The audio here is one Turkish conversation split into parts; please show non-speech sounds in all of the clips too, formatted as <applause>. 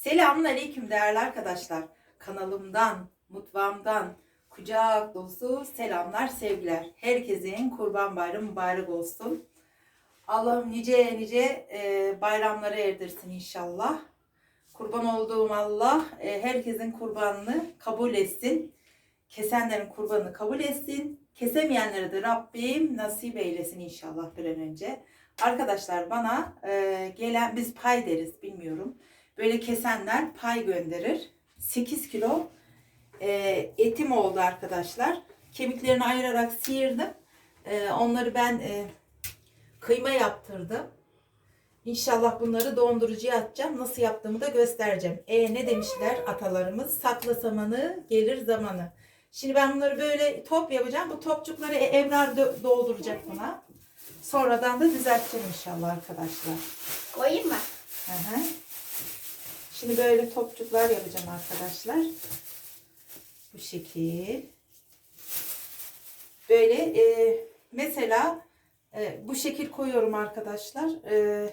Selamun Aleyküm değerli arkadaşlar. Kanalımdan, mutfağımdan kucak dolusu selamlar, sevgiler. Herkesin kurban bayramı mübarek olsun. Allah'ım nice nice e, bayramlara erdirsin inşallah. Kurban olduğum Allah e, herkesin kurbanını kabul etsin. Kesenlerin kurbanını kabul etsin. Kesemeyenlere de Rabbim nasip eylesin inşallah bir an önce. Arkadaşlar bana e, gelen biz pay deriz bilmiyorum. Böyle kesenler pay gönderir. 8 kilo e, etim oldu arkadaşlar. Kemiklerini ayırarak sıyırdım. E, onları ben e, kıyma yaptırdım. İnşallah bunları dondurucuya atacağım. Nasıl yaptığımı da göstereceğim. E ne demişler atalarımız? Sakla samanı, gelir zamanı. Şimdi ben bunları böyle top yapacağım. Bu topçukları E- Ebrar dö- dolduracak buna. Sonradan da düzelteceğim inşallah arkadaşlar. Koyayım mı? Hı hı. Şimdi böyle topçuklar yapacağım arkadaşlar. Bu şekil. Böyle e, mesela e, bu şekil koyuyorum arkadaşlar. E,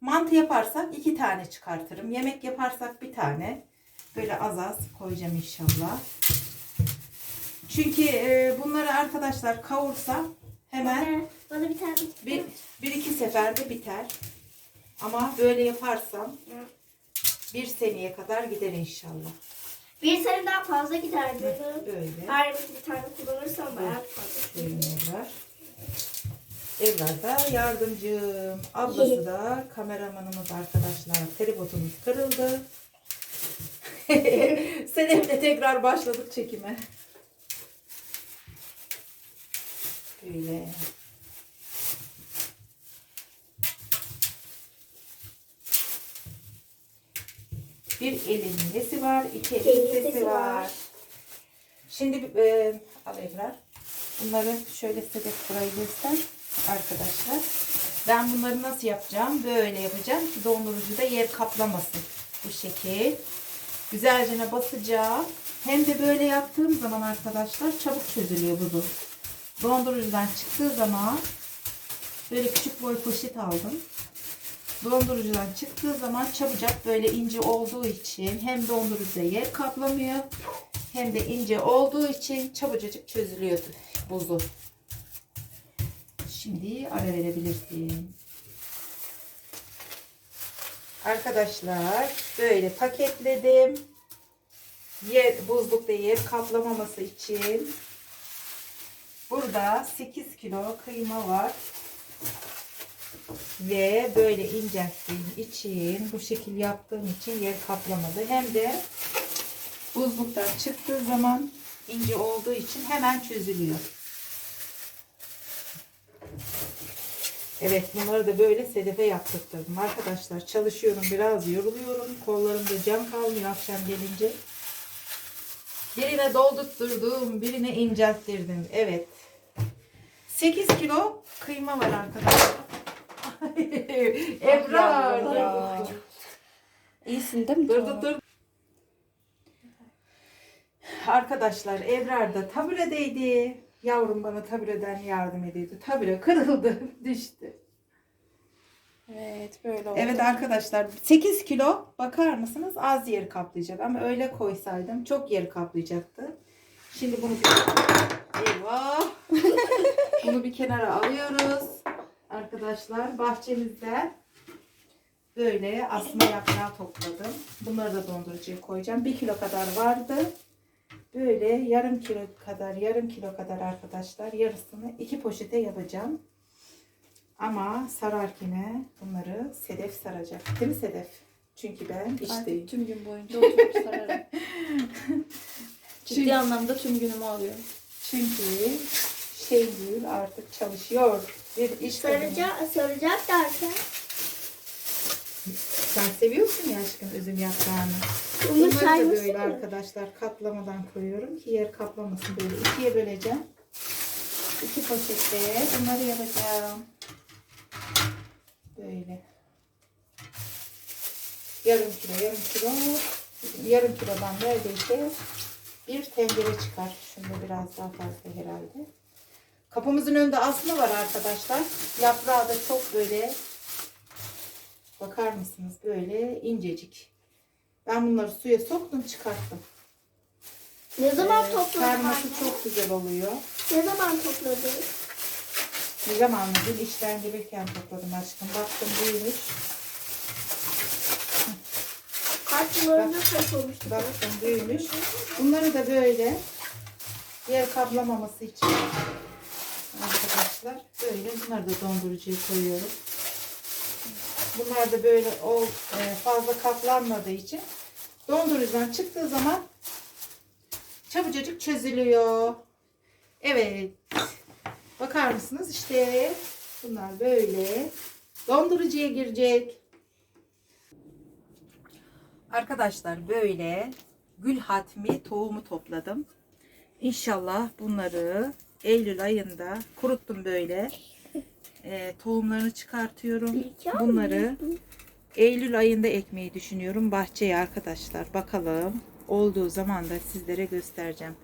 mantı yaparsak iki tane çıkartırım. Yemek yaparsak bir tane. Böyle az az koyacağım inşallah. Çünkü e, bunları arkadaşlar kavursam hemen Bana, bana bir tane bir, bir iki seferde biter. Ama böyle yaparsam bir seneye kadar gider inşallah. Bir sene daha fazla gider diyorum. Böyle. Her bir tane kullanırsam bayağı fazla. Şöyle var. Evler da yardımcım. Ablası da kameramanımız arkadaşlar. Telefotumuz kırıldı. <laughs> Senemle tekrar başladık çekime. Böyle. Bir elin nesi var, iki elin sesi var. Şimdi e, al Ebrar. Bunları şöyle sedef burayı göster arkadaşlar. Ben bunları nasıl yapacağım? Böyle yapacağım ki dondurucuda yer kaplamasın. Bu şekil. Güzelce basacağım. Hem de böyle yaptığım zaman arkadaşlar çabuk çözülüyor buzu. Dondurucudan çıktığı zaman böyle küçük boy poşet aldım. Dondurucudan çıktığı zaman çabucak böyle ince olduğu için hem dondurucuda yer kaplamıyor hem de ince olduğu için çabucacık çözülüyor buzu. Şimdi ara verebilirsin. Arkadaşlar böyle paketledim. Yer, buzlukta yer kaplamaması için. Burada 8 kilo kıyma var. Ve böyle incelttiğim için bu şekil yaptığım için yer kaplamadı. Hem de buzluktan çıktığı zaman ince olduğu için hemen çözülüyor. Evet bunları da böyle sedefe yaptırdım. Arkadaşlar çalışıyorum biraz yoruluyorum. Kollarımda can kalmıyor akşam gelince. Birine doldurtturdum, birine incelttirdim. Evet. 8 kilo kıyma var arkadaşlar. Ebrar ya. İyisin değil mi? Dur dur dur. Arkadaşlar Ebrar da taburedeydi. Yavrum bana tabureden yardım ediyordu. Tabure kırıldı, <laughs> düştü. Evet böyle oldu. Evet arkadaşlar 8 kilo bakar mısınız az yer kaplayacak ama öyle koysaydım çok yer kaplayacaktı. Şimdi bunu bir... Eyvah. <laughs> bunu bir kenara alıyoruz. Arkadaşlar bahçemizden böyle asma yaprağı topladım. Bunları da dondurucuya koyacağım. 1 kilo kadar vardı. Böyle yarım kilo kadar, yarım kilo kadar arkadaşlar yarısını iki poşete yapacağım. Ama sararkine bunları Sedef saracak. Değil mi Sedef? Çünkü ben işteyim. Tüm gün boyunca oturup sararım. <laughs> Ciddi Çünkü- anlamda tüm günümü alıyor. Çünkü Şengül artık çalışıyor. Bir iş kadını. Saracak, saracak derken Sen seviyorsun ya aşkım üzüm yaprağını. onu Bunları da saymışsın böyle mı? arkadaşlar katlamadan koyuyorum ki yer kaplamasın. Böyle ikiye böleceğim. İki poşette bunları yapacağım. Böyle. Yarım kilo, yarım kilo, yarım kilodan neredeyse bir tencere çıkar. Şunda biraz daha fazla herhalde. Kapımızın önünde asma var arkadaşlar. Yaprağı da çok böyle bakar mısınız böyle incecik. Ben bunları suya soktum çıkarttım. Ne zaman Ee, topladın Sarması anne? çok güzel oluyor. Ne zaman topladın? Ne zaman dün işten gelirken topladım aşkım. Baktım büyümüş. Kaç yıllarında kaç olmuştu? Baktım büyümüş. Bunları da böyle yer kaplamaması için arkadaşlar böyle bunları da dondurucuya koyuyorum. Bunlar da böyle o e, fazla kaplanmadığı için dondurucudan çıktığı zaman çabucacık çözülüyor. Evet. Bakar mısınız? İşte bunlar böyle dondurucuya girecek. Arkadaşlar böyle gül hatmi tohumu topladım. İnşallah bunları Eylül ayında kuruttum böyle. Ee, tohumlarını çıkartıyorum. Bunları Eylül ayında ekmeyi düşünüyorum bahçeye arkadaşlar. Bakalım olduğu zaman da sizlere göstereceğim.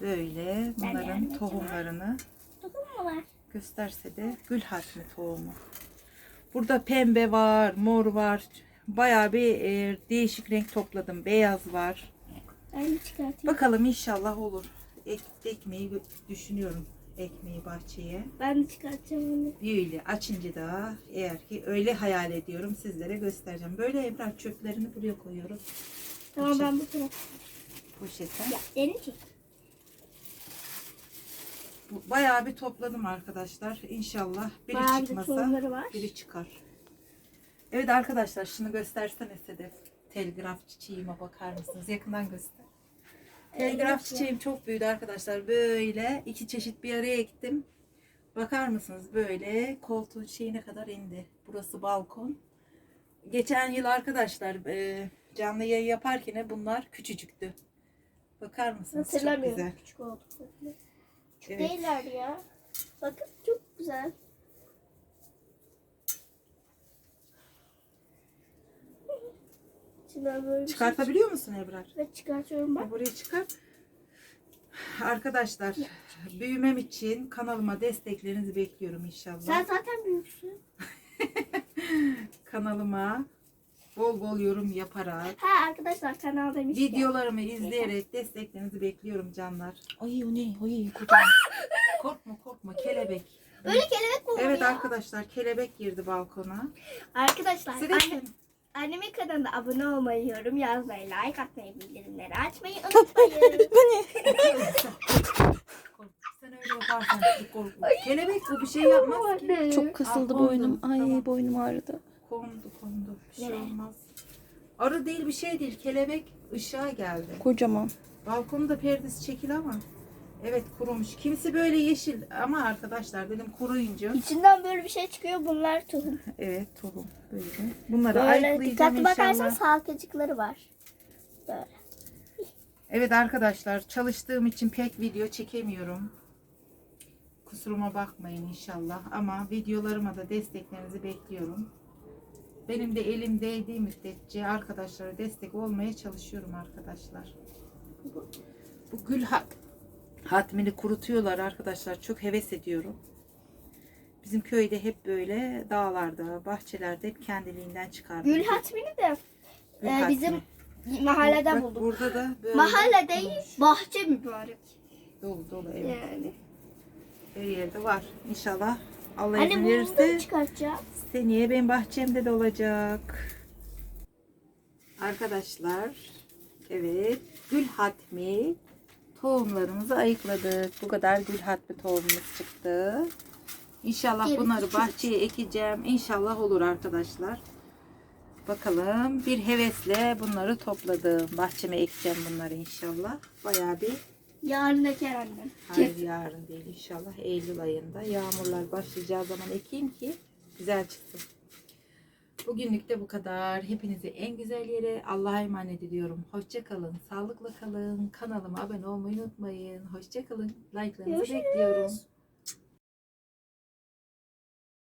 Böyle bunların tohumlarını gösterse de gül hatmi tohumu. Burada pembe var, mor var. Bayağı bir e, değişik renk topladım. Beyaz var. Ben de çıkartayım. Bakalım inşallah olur. Ek, ekmeği düşünüyorum. Ekmeği bahçeye. Ben çıkartacağım onu. Böyle açınca da eğer ki öyle hayal ediyorum sizlere göstereceğim. Böyle evrak çöplerini buraya koyuyorum. Tamam ben bu tarafa. Poşete. Ya elini çek. Bu, bayağı bir topladım arkadaşlar. İnşallah biri Bayağı bir çıkmasa tohumları var. biri çıkar. Evet arkadaşlar şunu göstersene Sedef. Telgraf çiçeğime bakar mısınız? Yakından göster. Telgraf Evet, çiçeğim çok büyüdü arkadaşlar. Böyle iki çeşit bir araya ektim. Bakar mısınız? Böyle koltuğun şeyine kadar indi. Burası balkon. Geçen yıl arkadaşlar e, canlı yayın yaparken bunlar küçücüktü. Bakar mısınız? Çok Hatırlamıyorum güzel. küçük olduklarını. Küçük Evet. değiller ya. Bakın çok güzel. Ben böyle bir şey Çıkartabiliyor musun Ebrar? Evet çıkartıyorum bak. Ya Burayı çıkar. Arkadaşlar büyümem için kanalıma desteklerinizi bekliyorum inşallah. Sen zaten büyüksün. <laughs> Kanalıma bol bol yorum yaparak Ha arkadaşlar kanal demişken. videolarımı izleyerek desteklerinizi bekliyorum canlar. Ay o ne? Ay kocaman. <laughs> Korkma korkma kelebek. Öyle kelebek mi olur Evet ya? arkadaşlar kelebek girdi balkona. Arkadaşlar Sedef anne, annemin kanalına abone olmayı, yorum yazmayı, like atmayı, bildirimleri açmayı <laughs> unutmayın. Korkma. Sen öyle yaparsan çok korkma. Kelebek bu bir şey yapmaz ki. Çok kasıldı Ah, boynum. Ay Tamam. boynum ağrıdı. Kondu kondu. Bir şey Nereye? olmaz. Arı değil bir şey değil. Kelebek ışığa geldi. Kocaman. Balkonda perdesi çekil ama. Evet kurumuş. Kimisi böyle yeşil ama arkadaşlar dedim kuruyunca. İçinden böyle bir şey çıkıyor. Bunlar tohum. <laughs> Evet tohum böyle. Bunları Böyle ayıklayacağım dikkatli bakarsan inşallah. salkacıkları var. Böyle. Evet arkadaşlar çalıştığım için pek video çekemiyorum. Kusuruma bakmayın inşallah ama videolarıma da desteklerinizi bekliyorum. Benim de elim değdiği müddetçe arkadaşlara destek olmaya çalışıyorum arkadaşlar. Bu gül hat hatmini kurutuyorlar arkadaşlar. Çok heves ediyorum. Bizim köyde hep böyle dağlarda, bahçelerde hep kendiliğinden çıkardı. Gül hatmini de Gül e, hatmi. bizim mahallede Bak, bulduk. Burada da böyle Mahalle değil, bahçe mübarek. dolu dolu evet. Yani. Her yerde var. İnşallah Allah Anne izin verirse seneye benim bahçemde de olacak. Arkadaşlar evet gül hatmi tohumlarımızı ayıkladık. Bu kadar gül hatmi tohumumuz çıktı. İnşallah bunları bahçeye ekeceğim. İnşallah olur arkadaşlar. Bakalım bir hevesle bunları topladım. Bahçeme ekeceğim bunları inşallah. Bayağı bir Yarın eker annem. Hayır yarın değil inşallah Eylül ayında. Yağmurlar başlayacağı zaman ekeyim ki güzel çıksın. Bugünlük de bu kadar. Hepinizi en güzel yere Allah'a emanet ediyorum. Hoşça kalın, sağlıkla kalın. Kanalıma abone olmayı unutmayın. Hoşça kalın. Like'larınızı bekliyorum.